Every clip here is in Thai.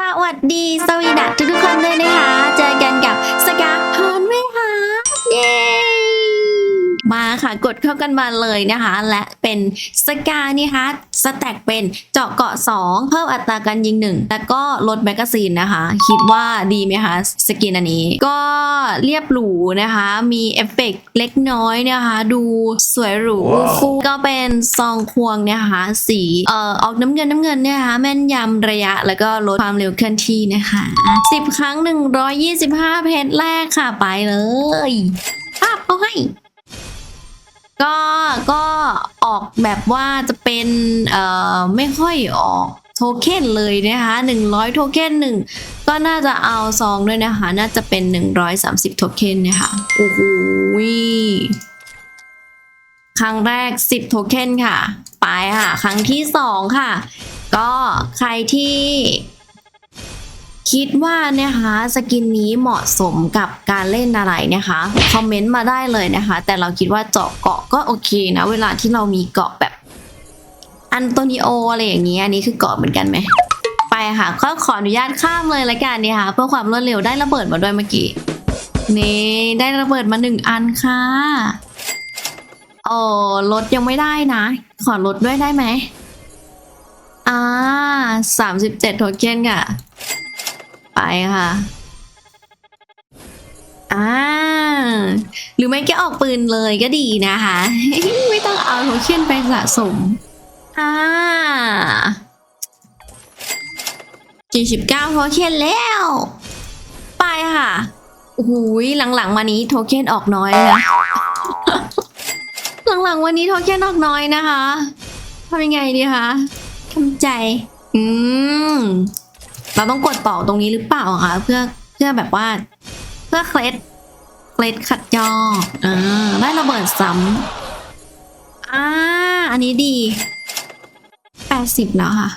สวัสดีสวีดัสทุกๆคนเลยนะคะ เจอกัน กดเข้ากันมาเลยนะคะ และเป็นสกานี่คะสแต็กเป็นเจาะเกาะ 2 เพิ่มอัตราการยิง 1 แล้วก็ลดแมกกาซีนนะคะ คิดว่าดีไหมคะสกินอันนี้ ก็เรียบหรูนะคะ มีเอฟเฟกต์เล็กน้อยนะคะ ดูสวยหรูฟูก็เป็นซองควงเนะคะ สีเอ่อออกน้ำเงินน้ำเงินเนี่ยนะคะแม่นยำระยะแล้วก็ลดความเร็วเคลื่อนที่นะคะ 10 ครั้ง 125 เพชรแรกค่ะไปเลยภาพเขาให้ ก็ก็ออกแบบว่าจะเป็นเอ่อไม่ค่อยออกโทเค็นเลยนะคะ100 โทเค็นหนึ่งก็น่าจะเอาซองด้วยนะคะ น่าจะเป็น 130 โทเค็นนะคะโอ้โหครั้งแรก 10 โทเค็นค่ะ ไปค่ะ ครั้งที่ 2 ค่ะ ก็ใครที่ คิดว่านะคะสกินนี้เหมาะสมกับการเล่นอะไรนะคะคอมเมนต์มาได้เลยนะคะ แต่เราคิดว่าเจาะเกาะก็โอเคนะเวลาที่เรามีเกาะแบบอันโตนิโออะไรอย่างนี้อันนี้คือเกาะเหมือนกันไหมไปค่ะก็ขออนุญาตข้ามเลยละกันเนี่ยค่ะเพื่อความรวดเร็วได้ระเบิดมาด้วยเมื่อกี้นี่ได้ระเบิดมาหนึ่งอันค่ะโอ้รถยังไม่ได้นะ ขอรถด้วยได้ไหมอ่าสามสิบเจ็ดโทเค็นค่ะ ไปค่ะอ่าหรือไม่ก็ออกปืนเลยก็ดีนะคะ ไม่ต้องเอาโทเค็นไปสะสมอ่าสี่สิบเก้าโทเค็นแล้ว ไปค่ะโอ้โหยหลังๆมานี้โทเค็นออกน้อยนะหลังๆวันนี้โทเค็นออกน้อยนะคะทำยังไงดีคะทำใจ อืม เราต้องกดต่อตรงนี้หรือเปล่าคะเพื่อเพื่อแบบว่า เพื่อเคล็ดเคล็ดขัดยออ่าได้ระเบิดซ้ำอ่าอันนี้ดีแปดสิบแล้วค่ะ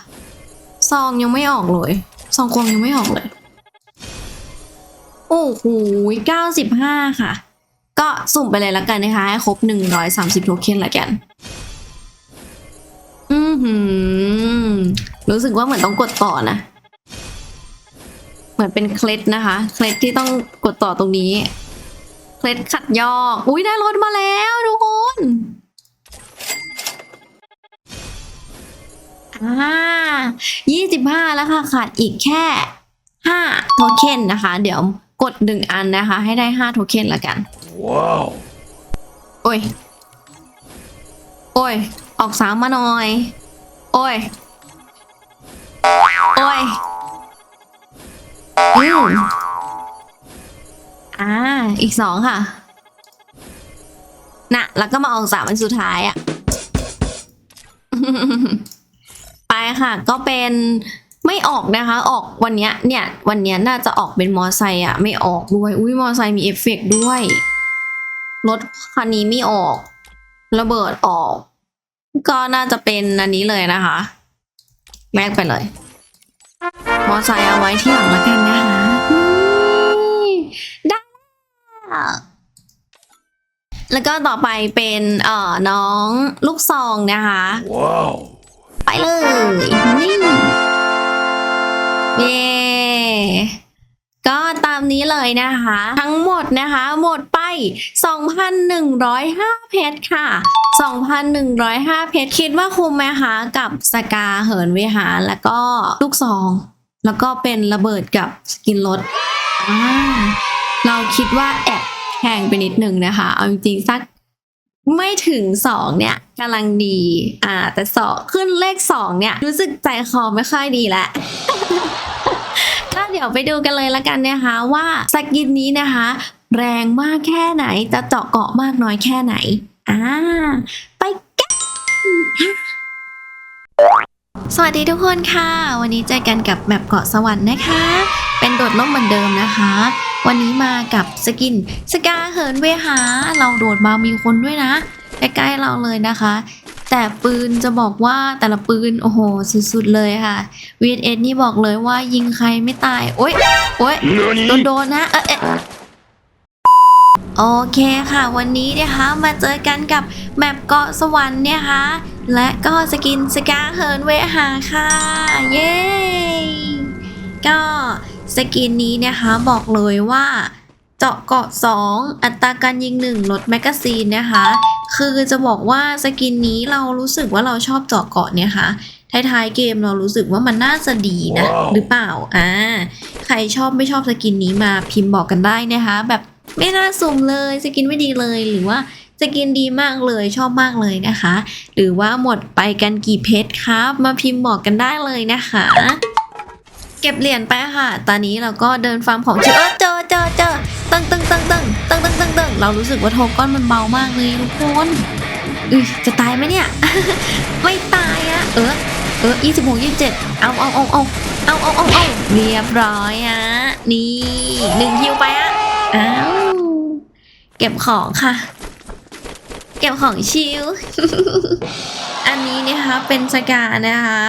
ซองยังไม่ออกเลย ซองควงยังไม่ออกเลย โอ้โหเก้าสิบห้าค่ะ ก็สุ่มไปเลยละกันนะคะ ให้ครบหนึ่งร้อยสามสิบโทเค็นละกัน อือหือ รู้สึกว่าเหมือนต้องกดต่อนะ เหมือนเป็นเคล็ดนะคะ เคล็ดที่ต้องกดต่อตรงนี้ เคล็ดขัดยอก อุ้ยได้รถมาแล้วทุกคนอ่ายี่สิบห้าแล้วค่ะ ขาดอีกแค่ห้าโทเค็นนะคะ เดี๋ยวกดหนึ่งอันนะคะ ให้ได้ห้าโทเค็นละกัน Wow. โอ้ย โอ้ย ออกสามมาหน่อย โอ้ย โอ้ย อืมอ่า อีกสองค่ะ น่ะ แล้วก็มาออกสามอันสุดท้ายอะไปค่ะ ก็เป็นไม่ออกนะคะ ออกวันเนี้ย เนี่ย วันเนี้ยน่าจะออกเป็นมอไซค์อะไม่ออกด้วย อุ้ยมอไซค์มีเอฟเฟกต์ด้วย รถคันนี้ไม่ออก ระเบิดออก ก็น่าจะเป็นอันนี้เลยนะคะ แลกไปเลย อไซค์เอาไว้ที่หลังแล้วกันนะคะนี่ได้แล้วแล้วก็ต่อไปเป็นเอ่อน้องลูกซองนะคะ Wow. ไปเลยนี่เย่ก็ตามนี้เลยนะคะ ทั้งหมดนะคะ หมดไป 2,105 เพชรค่ะ 2,105 เพชรคิดว่าคุ้มไหมคะ กับสกาเหินวิหารแล้วก็ลูกซอง แล้วก็เป็นระเบิดกับสกินรถเราคิดว่าแอบแพงไปนิดนึงนะคะ เอาจริงๆสักไม่ถึงสองเนี่ยกำลังดี อ่า แต่สองขึ้นเลขสองเนี่ย รู้สึกใจคอไม่ค่อยดีแล้วก็เดี๋ยวไปดูกันเลยละกันนะคะว่าสกินนี้นะคะ แรงมากแค่ไหนจะเจาะเกาะมากน้อยแค่ไหน อ่า ไปกัน สวัสดีทุกคนค่ะ วันนี้เจอกันกับแมปเกาะสวรรค์นะคะ เป็นโดดล่มเหมือนเดิมนะคะ วันนี้มากับสกินสกาเหินเวหา เราโดดมามีคนด้วยนะ ใกล้ๆเราเลยนะคะ แต่ปืนจะบอกว่าแต่ละปืน โอ้โห สุดๆเลยค่ะ VS นี่บอกเลยว่ายิงใครไม่ตาย โอ๊ยโอ๊ยโดน Nani? โดนนะเอะเอะ โอเคค่ะ วันนี้นะคะมาเจอกันกับแมปเกาะสวรรค์เนี่ยค่ะและก็สกินสกาเหินเวหาค่ะ เย้ก็สกินนี้นะคะบอกเลยว่าเจาะเกาะ 2 อัตราการยิง 1 ลดแมกกาซีนนะคะ คือจะบอกว่าสกินนี้เรารู้สึกว่าเราชอบเจาะเกาะเนี่ยค่ะท้ายๆเกมเรารู้สึกว่ามันน่าจะดีนะหรือเปล่าอ่าใครชอบไม่ชอบสกินนี้มาพิมพ์บอกกันได้นะคะ แบบ ไม่น่าสุ่มเลยสกินไม่ดีเลยหรือว่าสกินดีมากเลยชอบมากเลยนะคะ หรือว่าหมดไปกันกี่เพชรครับ มาพิมพ์บอกกันได้เลยนะคะ เก็บเหรียญไปค่ะ ตอนนี้เราก็เดินฟาร์มของเจอเจอเจอเจอตึงตึงตึงตึงตึงตึงตึงตึงเรารู้สึกว่าโทก้อนมันเบามากเลยทุกคนอุ้ยจะตายไหมเนี่ย ไม่ตายอะเออเออยี่สิบหกยี่สิบเจ็ดเอาเอาเอาเอาเอาเอาเอาเอาเรียบร้อยอะนี่หนึ่งคิวไปอะ อ้าวเก็บของค่ะ เก็บของชิลอันนี้นะคะเป็นสกานะคะ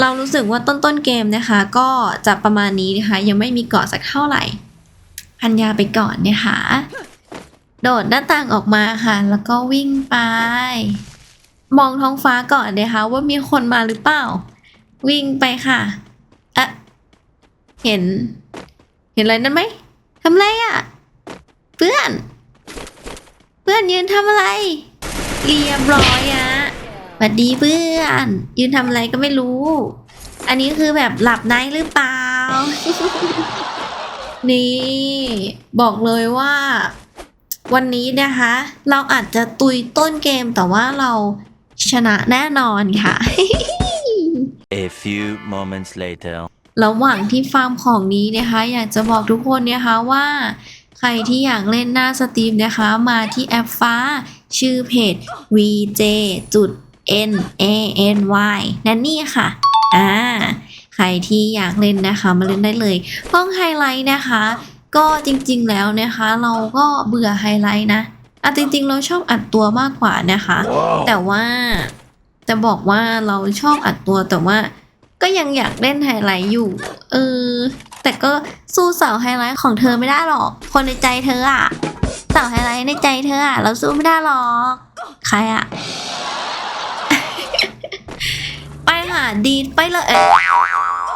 เรารู้สึกว่าต้นต้นๆเกมนะคะ ก็จะประมาณนี้นะคะ ยังไม่มีเกาะสักเท่าไหร่พันยาไปก่อนนะคะโดดหน้าต่างออกมาค่ะ แล้วก็วิ่งไป มองท้องฟ้าก่อนนะคะว่ามีคนมาหรือเปล่า วิ่งไปค่ะอะเห็น เห็นอะไรนั่นไหมทำอะไรอะ่ะ เพื่อน เพื่อนยืนทำอะไร เรียบร้อยอะสวัสดีเพื่อน ยืนทำอะไรก็ไม่รู้ อันนี้คือแบบหลับในหรือเปล่า นี่ บอกเลยว่า วันนี้นะคะ เราอาจจะตุยต้นเกมแต่ว่าเราชนะแน่นอนค่ะ A few moments later. ระหว่างที่ฟาร์มของนี้นะคะ อยากจะบอกทุกคนนะคะว่า ใครที่อยากเล่นหน้าสตรีมนะคะ มาที่แอปฟ้า ชื่อเพจ vj จุด n a n y นั่นนี่ค่ะ อ่า ใครที่อยากเล่นนะคะ มาเล่นได้เลยห้องไฮไลท์นะคะ ก็จริงๆแล้วนะคะ เราก็เบื่อไฮไลท์นะอะจริงๆ เราชอบอัดตัวมากกว่านะคะแต่ว่าจะบอกว่าเราชอบอัดตัวแต่ว่า ก็ยังอยากเล่นไฮไลท์อยู่ เออ แต่ก็สู้สาวไฮไลท์ของเธอไม่ได้หรอก คนในใจเธออะสาวไฮไลท์ในใจเธออะเราสู้ไม่ได้หรอก ใครอะไปหาดีดไปเลย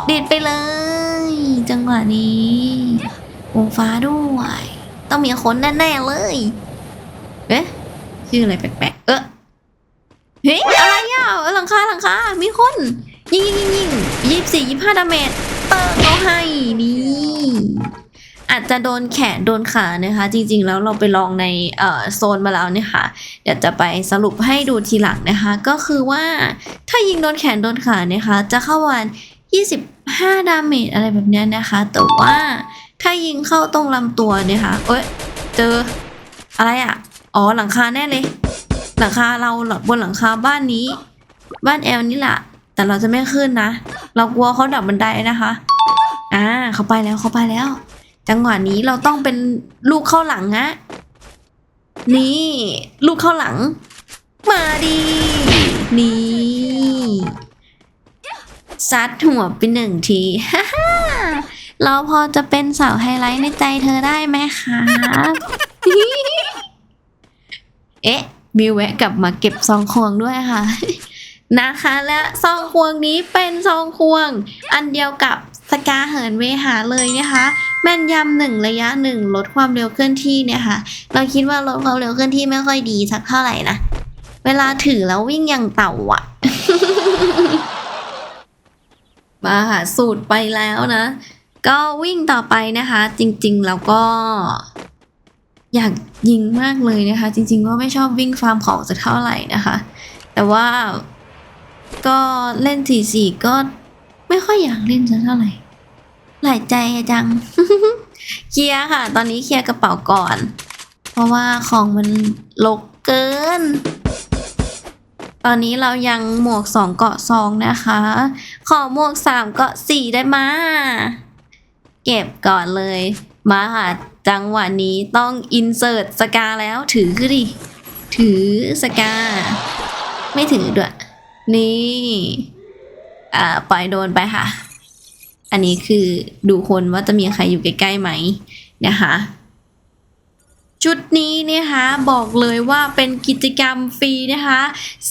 ดีดไปเลย จังหวะนี้วงฟ้าด้วย ต้องมีคนแน่ๆเลย เอ๊ะชื่ออะไรแปลกๆเออเฮ้ยอะไรอะหลังคาหลังคามีคน ยิงยิงยิงยิงยี่สี่ยี่ห้าดาเมจ เติมเขาให้นี่อาจจะโดนแขนโดนขานะคะ จริงๆแล้วเราไปลองในโซนมาแล้วเนี่ยค่ะเดี๋ยวจะไปสรุปให้ดูทีหลังนะคะ ก็คือว่าถ้ายิงโดนแขนโดนขานะคะ จะเข้าวัน 25 ดาเมจอะไรแบบนี้นะคะ แต่ว่าถ้ายิงเข้าตรงลำตัวเนี่ยค่ะเอ้ยเจออะไรอะ อ๋อหลังคาแน่เลย หลังคาเราหลับบนหลังคาบ้านนี้ บ้านแอลนี่แหละ แต่เราจะไม่ขึ้นนะ เรากลัวเขาดับบันไดนะคะ อ่าเขาไปแล้วเขาไปแล้ว จังหวะนี้เราต้องเป็นลูกเข้าหลังฮะ นี่ ลูกเข้าหลัง มาดีนี่ซัดหัวไปหนึ่งทีฮ่าฮ่าเราพอจะเป็นสาวไฮไลท์ในใจเธอได้ไหมคะเอ๊ะมีแวะกลับมาเก็บซองควงด้วยค่ะ นะคะ และซองควงนี้เป็นซองควง อันเดียวกับสกาเหินเวหาเลยนะคะ แม่นยำหนึ่งระยะหนึ่งลดความเร็วเคลื่อนที่เนี่ยค่ะเราคิดว่าลดความเร็วเคลื่อนที่ไม่ค่อยดีสักเท่าไหร่นะ เวลาถือแล้ววิ่งอย่างเต่าอะมาค่ะสูตรไปแล้วนะ ก็วิ่งต่อไปนะคะ จริงๆแล้วก็ อยากยิงมากเลยนะคะ จริงๆว่าไม่ชอบวิ่งฟาร์มของสักเท่าไหร่นะคะ แต่ว่า ก็เล่นสี่สี่ก็ไม่ค่อยอยากเล่นสักเท่าไหร่ หลายใจจัง เคลียร์ค่ะ ตอนนี้เคลียร์กระเป๋าก่อน เพราะว่าของมันลกเกิน ตอนนี้เรายังหมวกสองเกาะซองนะคะ ขอหมวกสามเกาะสี่ได้มา เก็บก่อนเลย มาค่ะ จังหวะนี้ต้องอินเสิร์ตสกาแล้วถือขึ้นดิ ถือสกา ไม่ถือด้วย นี่อ่าปล่อยโดนไปค่ะ อันนี้คือดูคนว่าจะมีใครอยู่ใกล้ๆไหมนะคะชุดนี้นะคะบอกเลยว่าเป็นกิจกรรมฟรีนะคะ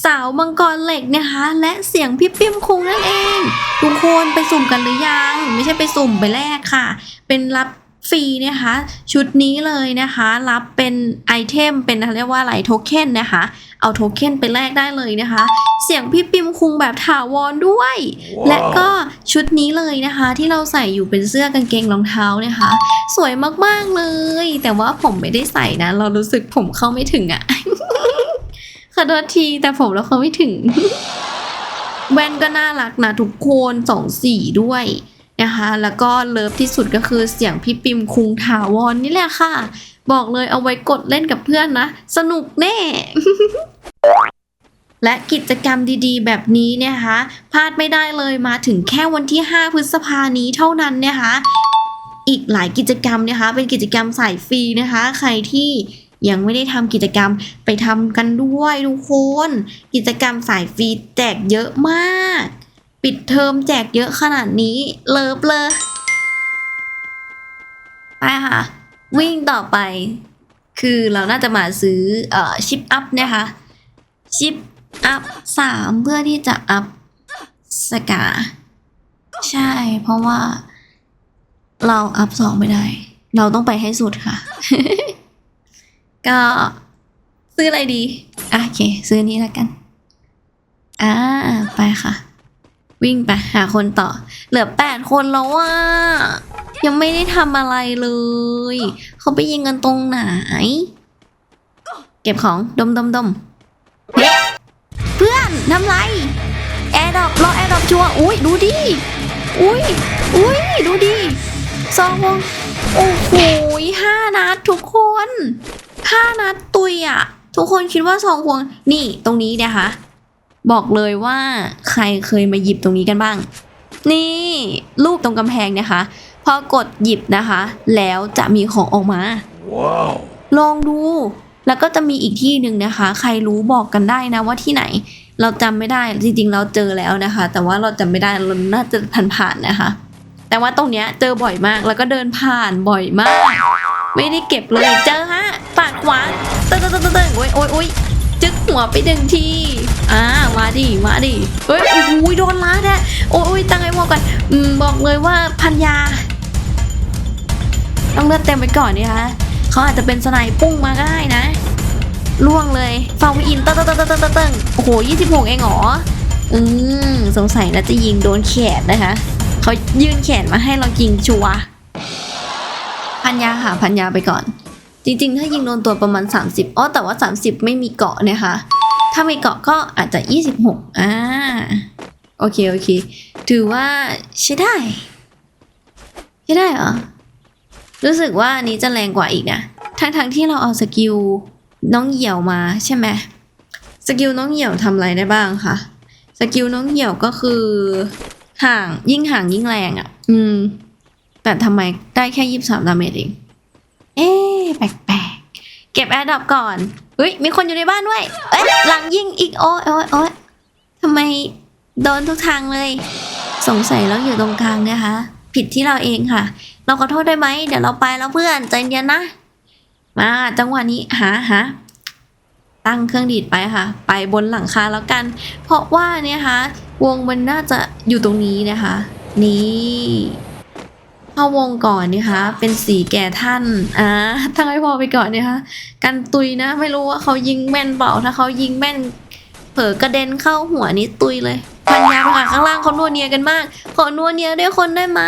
สาวมังกรเหล็กนะคะ และเสียงพี่ปิ้มคุงนั่นเอง ทุกคนไปสุ่มกันหรือยัง ไม่ใช่ไปสุ่มไปแลกค่ะ เป็นรับ ฟรีนะคะ ชุดนี้เลยนะคะ รับเป็นไอเทมเป็นเรียกว่าอะไรโทเค็นนะคะ เอาโทเค็นไปแลกได้เลยนะคะ เสียงพี่ปิมคุงแบบถาวรด้วยและก็ชุดนี้เลยนะคะ ที่เราใส่อยู่เป็นเสื้อกางเกงรองเท้านะคะ สวยมากๆเลย แต่ว่าผมไม่ได้ใส่นะ เรารู้สึกผมเข้าไม่ถึงอะขอโทษทีแต่ผมเราเข้าไม่ถึง แว่นก็น่ารักนะทุกคนสองสีด้วย นะคะ แล้วก็เลิฟที่สุดก็คือเสียงพี่ปิมคุงถาวรนี่แหละค่ะ บอกเลยเอาไว้กดเล่นกับเพื่อนนะ สนุกแน่และกิจกรรมดีๆ แบบนี้เนี่ยนะคะพลาดไม่ได้เลยมาถึงแค่วันที่ 5 พฤษภานี้เท่านั้นนะคะอีกหลายกิจกรรมนะคะ เป็นกิจกรรมสายฟรีนะคะ ใครที่ยังไม่ได้ทำกิจกรรมไปทำกันด้วยทุกคน กิจกรรมสายฟรีแจกเยอะมาก ปิดเทอมแจกเยอะขนาดนี้ เลิฟเลยไปค่ะ วิ่งต่อไป คือเราน่าจะมาซื้อเอ่อชิปอัพนะคะชิปอัพสามเพื่อที่จะอัพสกา ใช่ เพราะว่า เราอัพสองไม่ได้ เราต้องไปให้สุดค่ะ ก็ซื้ออะไรดี โอเค ซื้อนี้แล้วกัน อ่า ไปค่ะ วิ่งไปหาคนต่อ เหลือแปดคนแล้วว่ายังไม่ได้ทำอะไรเลย เขาไปยิงกันตรงไหน เก็บของดมดมดมเฮ้เพื่อนทำไรแอร์ดรอปรอแอร์ดรอปชัวร์อุ้ยดูดิอุ้ยอุ้ยดูดิซองวงโอ้โหห้านัดทุกคนห้านัดตุยอะ ทุกคนคิดว่าซองวงนี่ตรงนี้นะคะ บอกเลยว่าใครเคยมาหยิบตรงนี้กันบ้าง นี่รูปตรงกำแพงนะคะ พอกดหยิบนะคะ แล้วจะมีของออกมา Wow. ลองดู แล้วก็จะมีอีกที่หนึ่งนะคะ ใครรู้บอกกันได้นะว่าที่ไหน เราจำไม่ได้จริงๆ เราเจอแล้วนะคะ แต่ว่าเราจำไม่ได้เราน่าจะผ่านๆนะคะ แต่ว่าตรงเนี้ยเจอบ่อยมากแล้วก็เดินผ่านบ่อยมาก ไม่ได้เก็บเลยเจอฮะปาดขวาตึ้งตึ้งตึ้งตึ้งโอ้ยโอ้ยโอ้ยจึ๊กหัวไปดึงที อ่ามาดิมาดิเฮ้ยโอ้โหโดนล้าแท้โอ้ยโอ้ยตั้งไอ้วอก่อนอืมบอกเลยว่าพันยา ต้องเลือดเต็มไปก่อนนี่คะเขาอาจจะเป็นสไนปุ้งมาก็ได้นะล่วงเลยฟาวอินเติ้งเติ้งเติ้งเติ้งเติ้งเติ้งโอ้โหยี่สิบหกเองเหรออืมสงสัยน่าจะยิงโดนแขนนะคะเขายื่นแขนมาให้เรายิงชัวพันยาหาพันยาไปก่อน จริงๆ ถ้ายิงโดนตัวประมาณ 30อ๋อแต่ว่า 30 ไม่มีเกาะนะคะ ถ้าไมีเกาะก็อาจจะ 26อ่าโอเคโอเค ถือว่าใช้ได้ ใช้ได้เหรอ รู้สึกว่าอันนี้จะแรงกว่าอีกนะ ทั้งๆที่เราเอาสกิลน้องเหี่ยวมาใช่ไหมสกิลน้องเหี่ยวทำอะไรได้บ้างคะสกิลน้องเหี่ยวก็คือ ห่างยิ่งห่างยิ่งแรงอะ่ะ อืม แต่ทำไมได้แค่ยี่สิบสามดาเมจเอง เอ๊แปลกๆ เก็บแอร์ดรอปก่อน เฮ้ยมีคนอยู่ในบ้านด้วยเอ๊ะหลังยิงอีกโอ้ยโอ้ยโอ้ยทำไมโดนทุกทางเลย สงสัยเราอยู่ตรงกลางนะคะ ผิดที่เราเองค่ะ เราขอโทษได้ไหมเดี๋ยวเราไปแล้วเพื่อนใจเย็นนะ มาจังหวะนี้หาหาตั้งเครื่องดีดไปค่ะ ไปบนหลังคาแล้วกัน เพราะว่าเนี่ยค่ะวงมันน่าจะอยู่ตรงนี้นะคะ นี่ เข้าวงก่อนนะคะ เป็นสีแก่ท่านอ่าทั้งไอพอไปก่อนนี่ยค่ะกันตุยนะ ไม่รู้ว่าเขายิงแม่นเปล่าถ้าเขายิงแม่น เผลอกระเด็นเข้าหัวนี้ตุยเลยพันยาไปค่ะข้างล่างเขานัวเนียกันมาก ขอนัวเนียด้วยคนได้ไหม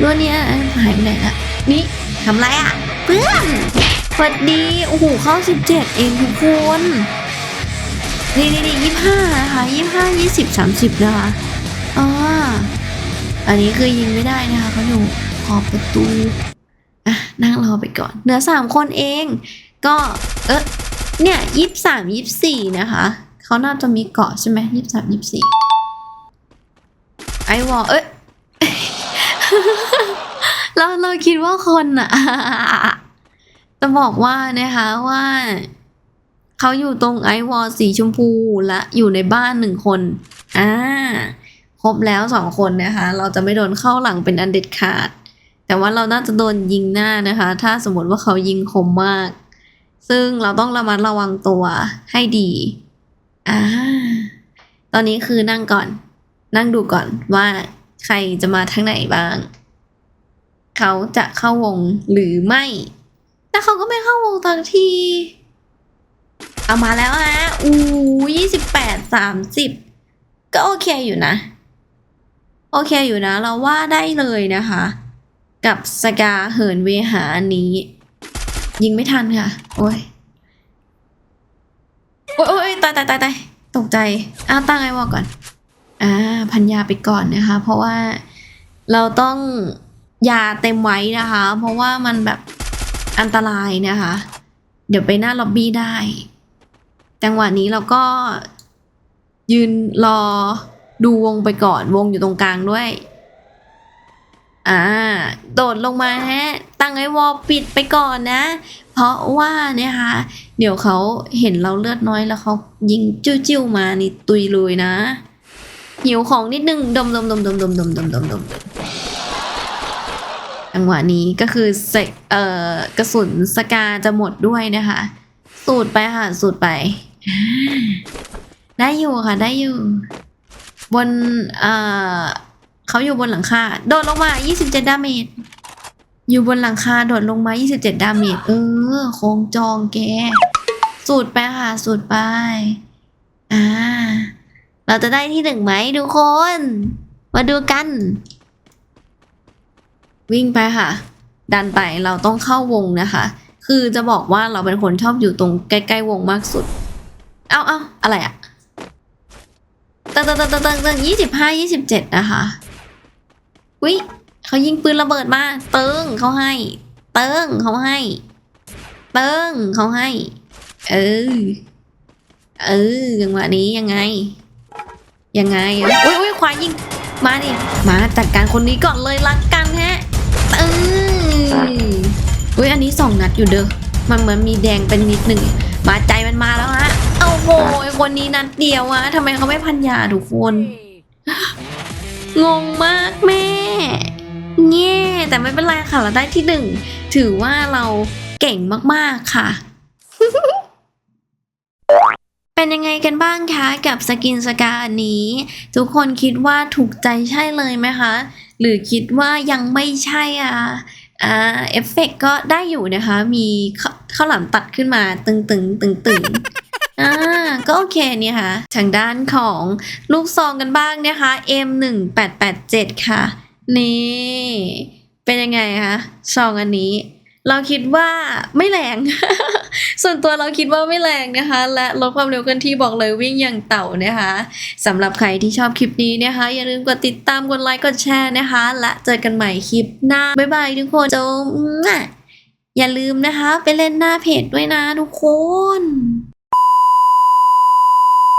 นัวเนียหายไปไหนละนี่ทำไรอะ เพื่อนสวัสดีโอ้โหเข้าสิบเจ็ดเองทุกคนนี่นี่นี่ยี่ห้านะคะยี่ห้ายี่สิบสามสิบนะคะอ่า อันนี้คือยิงไม่ได้นะคะเขาอยู่ขอบประตูอะนั่งรอไปก่อน เหลือสามคนเอง ก็เออเนี่ยยี่สามยี่สี่นะคะเขาน่าจะมีเกาะใช่ไหมยี่สามยี่สี่ไอวอลเอ้ยเราเราคิดว่าคนอะจะบอกว่านะคะว่าเขาอยู่ตรงไอวอลสีชมพูและอยู่ในบ้านหนึ่งคน อ่า ครบแล้วสองคนนะคะ เราจะไม่โดนเข้าหลังเป็นอันเด็ดขาด แต่ว่าเราน่าจะโดนยิงหน้านะคะ ถ้าสมมติว่าเขายิงคมมาก ซึ่งเราต้องระมัดระวังตัวให้ดีอ่าตอนนี้คือนั่งก่อน นั่งดูก่อนว่าใครจะมาทางไหนบ้าง เขาจะเข้าวงหรือไม่ แต่เขาก็ไม่เข้าวงทันที เอามาแล้วฮะอู้ยี่สิบแปดสามสิบก็โอเคอยู่นะ โอเคอยู่นะ เราว่าได้เลยนะคะ กับสกาเหินเวหาอันนี้ ยิงไม่ทันค่ะ โอ้ย โอ้ยโอ้ยตายตายตายตายตกใจอ้าตั้งไอ้วอก่อน อ่า พันยาไปก่อนนะคะ เพราะว่าเราต้องยาเต็มไว้นะคะ เพราะว่ามันแบบอันตรายนะคะ เดี๋ยวไปหน้าล็อบบี้ได้ จังหวะนี้เราก็ยืนรอ ดูวงไปก่อนวงอยู่ตรงกลางด้วย อ่า โดดลงมาฮะ ตั้งไอ้วอลปิดไปก่อนนะ เพราะว่าเนี่ยค่ะ เดี๋ยวเขาเห็นเราเลือดน้อยแล้วเขายิงจิ้วๆมานี่ตุยเลยนะ หิวของนิดนึงดมดมดมดมดมดมดมดมดมจังหวะนี้ก็คือเสกเอ่อกระสุนสกาจะหมดด้วยนะคะ สูดไปค่ะ สูดไป ได้อยู่ค่ะ ได้อยู่ บนเอ่อเขาอยู่บนหลังคาโดดลงมา 27 ดาเมจอยู่บนหลังคาโดดลงมา 27 ดาเมจเออโคงจองแก สูดไปค่ะ สูดไป อ่า เราจะได้ที่หนึ่งไหมทุกคน มาดูกัน วิ่งไปค่ะ ดันไปเราต้องเข้าวงนะคะ คือจะบอกว่าเราเป็นคนชอบอยู่ตรงใกล้ ๆ วงมากสุด เอาเอาอะไรอะ ตึงตึงตึงตึงตึงตึงยี่สิบห้ายี่สิบเจ็ดนะคะวิเขายิงปืนระเบิดมาเติงเขาให้ เติงเขาให้ เติงเขาให้ เออ เออจังหวะนี้ยังไง ยังไงอุ้ยอุ้ยควายยิง มาดิ มาจัดการคนนี้ก่อนเลยรักกันฮะเอออุ้ยอันนี้สองนัดอยู่เด้อ มันเหมือนมีแดงเป็นนิดหนึ่ง มาใจ ยคนนี้นัดเดียวอะทำไมเขาไม่พันยาทุกคน งงมากแม่แง่แต่ไม่เป็นไรค่ะเราได้ที่หนึ่ง ถือว่าเราเก่งมากๆค่ะ เป็นยังไงกันบ้างคะกับสกินสกาอันนี้ ทุกคนคิดว่าถูกใจใช่เลยไหมคะ หรือคิดว่ายังไม่ใช่อะอ่าเอฟเฟกก็ได้อยู่นะคะ มีข้าข้าวหลามตัดขึ้นมาตึงตึงตึงตึงอ่า ก็โอเคเนี่ยค่ะ ทางด้านของลูกซองกันบ้างนะคะ M1887 ค่ะ นี่ เป็นยังไงคะซองอันนี้ เราคิดว่าไม่แรง ส่วนตัวเราคิดว่าไม่แรงนะคะ และลดความเร็วกันที่บอกเลยวิ่งอย่างเต่านะคะสำหรับใครที่ชอบคลิปนี้นะคะ อย่าลืมกดติดตามกดไลค์กดแชร์นะคะ และเจอกันใหม่คลิปหน้า บ๊ายบายทุกคนจงอย่าลืมนะคะ ไปเล่นหน้าเพจด้วยนะทุกคน